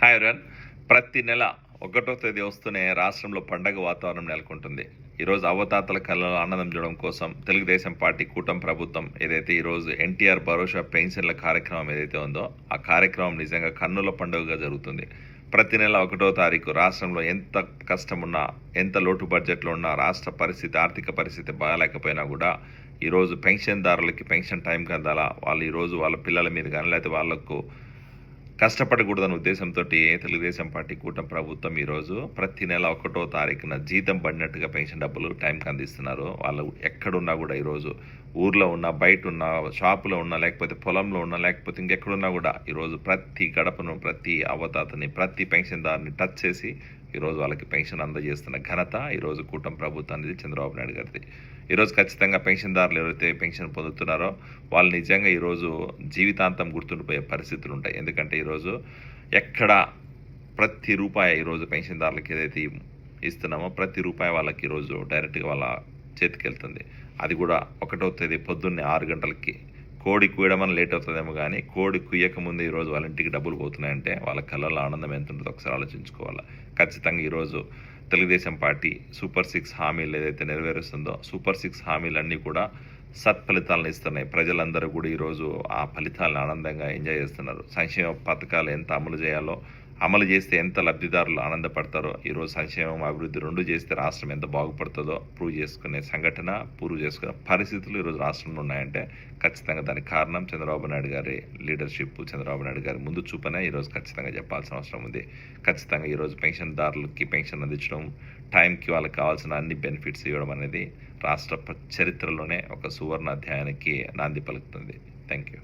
Hi ఎవరన్ ప్రతి నెల ఒకటో తేదీ వస్తూనే రాష్ట్రంలో పండగ వాతావరణం నెలకొంటుంది. ఈరోజు అవతాతల కళ్ళలో ఆనందం చూడడం కోసం తెలుగుదేశం పార్టీ కూటమి ప్రభుత్వం ఏదైతే ఈరోజు ఎన్టీఆర్ భరోసా పెన్షన్ల కార్యక్రమం ఏదైతే ఉందో ఆ కార్యక్రమం నిజంగా కన్నుల పండుగగా జరుగుతుంది. ప్రతి నెల ఒకటో తారీఖు రాష్ట్రంలో ఎంత కష్టం ఉన్నా ఎంత లోటు బడ్జెట్లో ఉన్నా రాష్ట్ర పరిస్థితి ఆర్థిక పరిస్థితి బాగాలేకపోయినా కూడా ఈరోజు పెన్షన్దారులకి పెన్షన్ టైంకి అందాలా వాళ్ళు ఈరోజు వాళ్ళ పిల్లల మీద కానీ లేకపోతే వాళ్ళకు కష్టపడకూడదన్న ఉద్దేశంతో తెలుగుదేశం పార్టీ కూటమి ప్రభుత్వం ఈరోజు ప్రతి నెల ఒకటో తారీఖున జీతం పడినట్టుగా పెన్షన్ డబ్బులు టైంకి అందిస్తున్నారు. వాళ్ళు ఎక్కడున్నా కూడా ఈరోజు ఊర్లో ఉన్న బయట ఉన్న షాపులో ఉన్నా లేకపోతే పొలంలో ఉన్నా లేకపోతే ఇంకెక్కడున్నా కూడా ఈరోజు ప్రతి గడపను ప్రతి అవతాతని ప్రతి పెన్షన్దారుని టచ్ చేసి ఈరోజు వాళ్ళకి పెన్షన్ అందజేస్తున్న ఘనత ఈరోజు కూటమి ప్రభుత్వానికి చంద్రబాబు నాయుడు గారిది. ఈరోజు ఖచ్చితంగా పెన్షన్దారులు ఎవరైతే పెన్షన్ పొందుతున్నారో వాళ్ళు నిజంగా ఈరోజు జీవితాంతం గుర్తుండిపోయే పరిస్థితులు ఉంటాయి. ఎందుకంటే ఈరోజు ఎక్కడ ప్రతి రూపాయి ఈరోజు పెన్షన్దారులకి ఏదైతే ఇస్తున్నామో ప్రతి రూపాయి వాళ్ళకి ఈరోజు డైరెక్ట్గా వాళ్ళ చేతికి వెళ్తుంది అది కూడా ఒకటో తేదీ పొద్దున్నే ఆరు గంటలకి కోడి కూయడం లేట్ అవుతుందేమో కానీ కోడి కుయ్యకముందు ఈరోజు వాళ్ళ ఇంటికి డబ్బులు పోతున్నాయంటే వాళ్ళ కళ్ళల్లో ఆనందం ఎంత ఉంటుందో ఒకసారి ఆలోచించుకోవాలి. ఖచ్చితంగా ఈరోజు తెలుగుదేశం పార్టీ సూపర్ సిక్స్ హామీలు ఏదైతే నెరవేరుస్తుందో సూపర్ సిక్స్ హామీలన్నీ కూడా సత్ఫలితాలను ఇస్తున్నాయి. ప్రజలందరూ కూడా ఈరోజు ఆ ఫలితాలను ఆనందంగా ఎంజాయ్ చేస్తున్నారు. సంక్షేమ పథకాలు ఎంత అమలు చేయాలో అమలు చేస్తే ఎంత లబ్ధిదారులు ఆనందపడతారో ఈరోజు సంక్షేమం అభివృద్ధి రెండు చేస్తే రాష్ట్రం ఎంత బాగుపడుతుందో ప్రూవ్ చేసుకునే సంఘటన ప్రూవ్ చేసుకునే పరిస్థితులు ఈరోజు రాష్ట్రంలో ఉన్నాయంటే ఖచ్చితంగా దానికి కారణం చంద్రబాబు నాయుడు గారి. లీడర్షిప్ చంద్రబాబు నాయుడు గారి ముందు చూపనే ఈరోజు ఖచ్చితంగా చెప్పాల్సిన అవసరం ఉంది. ఖచ్చితంగా ఈరోజు పెన్షన్దారులకి పెన్షన్ అందించడం టైంకి వాళ్ళకి కావాల్సిన అన్ని బెనిఫిట్స్ ఇవ్వడం అనేది రాష్ట్ర చరిత్రలోనే ఒక సువర్ణ అధ్యాయానికి నాంది పలుకుతుంది. Thank you